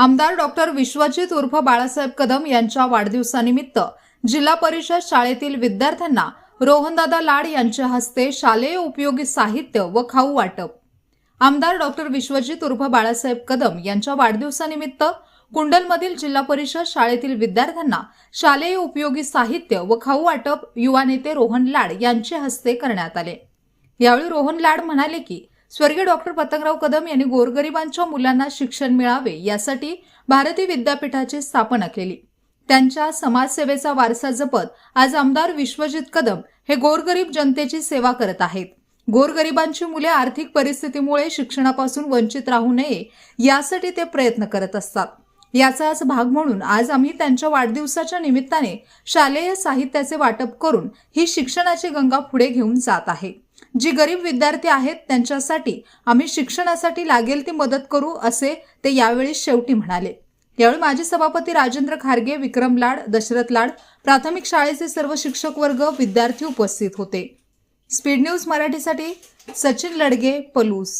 आमदार डॉक्टर विश्वजित उर्फ बाळासाहेब कदम यांच्या वाढदिवसानिमित्त जिल्हा परिषद शाळेतील विद्यार्थ्यांना रोहनदादा लाड यांच्या हस्ते शालेय उपयोगी साहित्य व खाऊ वाटप. आमदार डॉक्टर विश्वजित उर्फ बाळासाहेब कदम यांच्या वाढदिवसानिमित्त कुंडलमधील जिल्हा परिषद शाळेतील विद्यार्थ्यांना शालेय उपयोगी साहित्य व खाऊ वाटप युवा नेते रोहन लाड यांचे हस्ते करण्यात आले. यावेळी रोहन लाड म्हणाले की स्वर्गीय डॉक्टर पतंगराव कदम यांनी गोरगरिबांच्या मुलांना शिक्षण मिळावे यासाठी भारतीय विद्यापीठाची स्थापना केली. त्यांच्या समाजसेवेचा वारसा जपत आज आमदार विश्वजित कदम हे गोरगरीब जनतेची सेवा करत आहेत. गोरगरिबांची मुले आर्थिक परिस्थितीमुळे शिक्षणापासून वंचित राहू नये यासाठी ते प्रयत्न करत असतात. याचाच भाग म्हणून आज आम्ही त्यांच्या वाढदिवसाच्या निमित्ताने शालेय साहित्याचे वाटप करून ही शिक्षणाची गंगा पुढे घेऊन जात आहे. जी गरीब विद्यार्थी आहेत त्यांच्यासाठी आम्ही शिक्षणासाठी लागेल ती मदत करू असे ते यावेळी शेवटी म्हणाले. यावेळी माजी सभापती राजेंद्र खारगे विक्रम लाड दशरथ लाड प्राथमिक शाळेचे सर्व शिक्षक वर्ग विद्यार्थी उपस्थित होते. स्पीड न्यूज मराठीसाठी सचिन लडगे पलूस.